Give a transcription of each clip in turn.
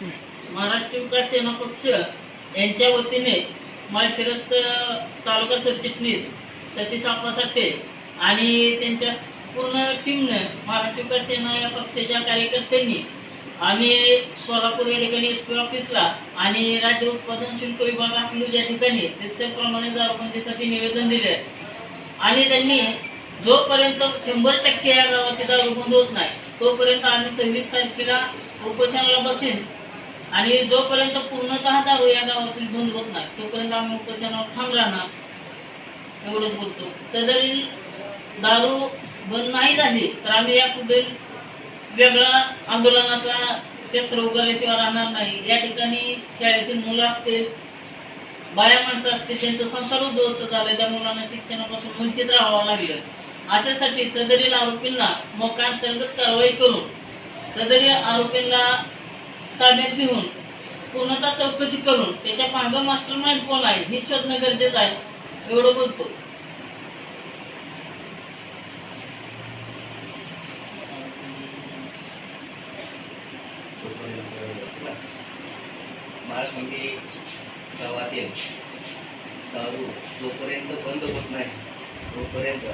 महाराष्ट्र विकास सेना पक्ष यांच्या वतीने माळशिरस तालुका सरचिटणीस सतीश आप्पा साठे आणि त्यांच्या पूर्ण टीमनं महाराष्ट्र विकास सेना या पक्षाच्या कार्यकर्त्यांनी आम्ही सोलापूर या ठिकाणी एस पी ऑफिसला आणि राज्य उत्पादन शुल्क विभाग अकलूज या ठिकाणी त्याचप्रमाणे दारूबंदीसाठी निवेदन दिले आणि त्यांनी जोपर्यंत शंभर टक्के या गावाची दारूबंद होत नाही तोपर्यंत आम्ही सव्वीस तारखेला उपोषणाला बसेन आणि जोपर्यंत पूर्णतः दारू या गावातील बंद होत नाही तोपर्यंत आम्ही उपोषणावर थांबला राहणार. एवढंच बोलतो. सदरील दारू बंद नाही झाली तर आम्ही या वेगळा आंदोलनाचा शस्त्र उगारल्याशिवाय राहणार नाही. या ठिकाणी शाळेतील मुलं असतील बाया माणसं असतील त्यांचं संसार उद्ध्वस्त झालं त्या मुलांना शिक्षणापासून वंचित राहावं लागलं. अशासाठी सदरील आरोपींना मोका अंतर्गत कारवाई करून सदरील आरोपींना ताब्यात घेऊन पूर्णतः चौकशी करून त्याच्या मागं मास्टर माइंड कोण आहे हे शोधणं गरजेचं आहे. एवढं बोलतो. माळखंडी गावातील दारू जोपर्यंत बंद होत नाही तोपर्यंत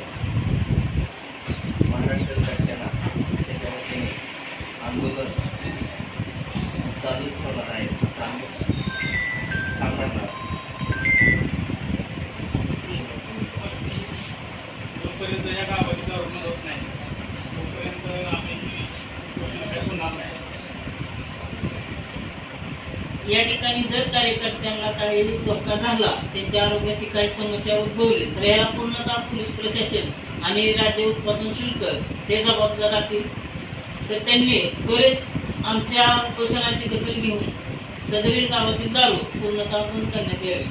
महाराष्ट्र या गावाची होत नाही. तोपर्यंत आम्ही उपोषण होणार नाही. या ठिकाणी जर कार्यकर्त्यांना काही धोका झाला त्यांच्या आरोग्याची काही समस्या उद्भवली तर याला पूर्णतः पोलीस प्रशासन आणि राज्य उत्पादन शुल्क ते जबाबदार राहतील. तर त्यांनी त्वरित आमच्या उपोषणाची दखल घेऊन सदरील गावातील दारू पूर्णतः बंद करण्यात यावी.